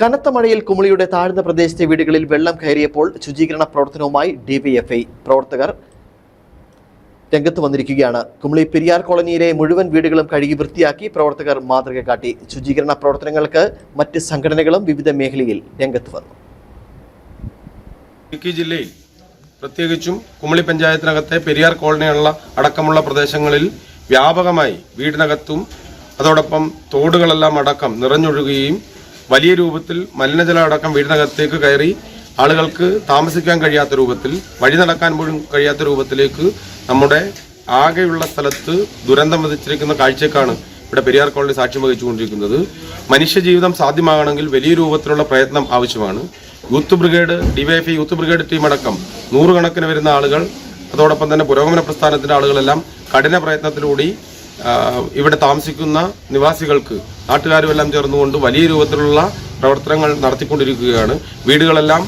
കനത്ത മഴയിൽ കുമളിയുടെ താഴ്ന്ന പ്രദേശത്തെ വീടുകളിൽ വെള്ളം കയറിയപ്പോൾ ശുചീകരണ പ്രവർത്തനവുമായി ഡിവൈഎഫ്ഐ പ്രവർത്തകർ രംഗത്ത് വന്നിരിക്കുകയാണ്. കുമളി പെരിയാർ കോളനിയിലെ മുഴുവൻ വീടുകളും കഴുകി വൃത്തിയാക്കി പ്രവർത്തകർ മാതൃക കാട്ടി. ശുചീകരണ പ്രവർത്തനങ്ങൾക്ക് മറ്റ് സംഘടനകളും വിവിധ മേഖലയിൽ രംഗത്ത് വന്നു. ഇടുക്കി ജില്ലയിൽ പ്രത്യേകിച്ചും കുമളി പഞ്ചായത്തിനകത്തെ പെരിയാർ കോളനിയുള്ള അടക്കമുള്ള പ്രദേശങ്ങളിൽ വ്യാപകമായി വീടിനകത്തും അതോടൊപ്പം തോടുകളെല്ലാം അടക്കം നിറഞ്ഞൊഴുകുകയും വലിയ രൂപത്തിൽ മലിനജലം അടക്കം വീടിനകത്തേക്ക് കയറി ആളുകൾക്ക് താമസിക്കാൻ കഴിയാത്ത രൂപത്തിൽ വഴി നടക്കാൻ പോലും കഴിയാത്ത രൂപത്തിലേക്ക് നമ്മുടെ ആകെയുള്ള സ്ഥലത്ത് ദുരന്തം വിധിച്ചിരിക്കുന്ന കാഴ്ചക്കാണ് ഇവിടെ പെരിയാർ കോളനി സാക്ഷ്യം വഹിച്ചുകൊണ്ടിരിക്കുന്നത്. മനുഷ്യജീവിതം സാധ്യമാകണമെങ്കിൽ വലിയ രൂപത്തിലുള്ള പ്രയത്നം ആവശ്യമാണ്. Youth brigade DYFI youth brigade team അടക്കം നൂറുകണക്കിന് വരുന്ന ആളുകൾ അതോടൊപ്പം തന്നെ പുരോഗമന പ്രസ്ഥാനത്തിന്റെ ആളുകളെല്ലാം കഠിന പ്രയത്നത്തിലൂടെ ഇവിടെ താമസിക്കുന്ന നിവാസികൾക്ക് നാട്ടുകാരുമെല്ലാം ചേർന്നുകൊണ്ട് വലിയ രൂപത്തിലുള്ള പ്രവർത്തനങ്ങൾ നടത്തിക്കൊണ്ടിരിക്കുകയാണ്. വീടുകളെല്ലാം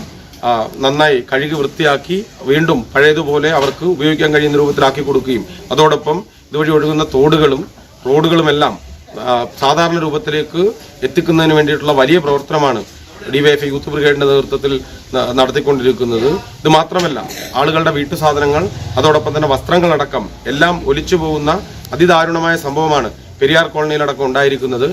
നന്നായി കഴുകി വൃത്തിയാക്കി വീണ്ടും പഴയതുപോലെ അവർക്ക് ഉപയോഗിക്കാൻ കഴിയുന്ന രൂപത്തിലാക്കി കൊടുക്കുകയും അതോടൊപ്പം ഇതുവഴി ഒഴുകുന്ന തോടുകളും റോഡുകളുമെല്ലാം സാധാരണ രൂപത്തിലേക്ക് എത്തിക്കുന്നതിന് വേണ്ടിയിട്ടുള്ള വലിയ പ്രവർത്തനമാണ് ഡിവൈഎഫ്ഐ യൂത്ത് ബ്രിഗേഡിന്റെ നേതൃത്വത്തിൽ നടത്തിക്കൊണ്ടിരിക്കുന്നത്. ഇത് മാത്രമല്ല ആളുകളുടെ വീട്ടു സാധനങ്ങൾ അതോടൊപ്പം തന്നെ വസ്ത്രങ്ങളടക്കം എല്ലാം ഒലിച്ചു പോകുന്ന അതിദാരുണമായ സംഭവമാണ് പെരിയാർ കോളനിയിലടക്കം ഉണ്ടായിരിക്കുന്നത്.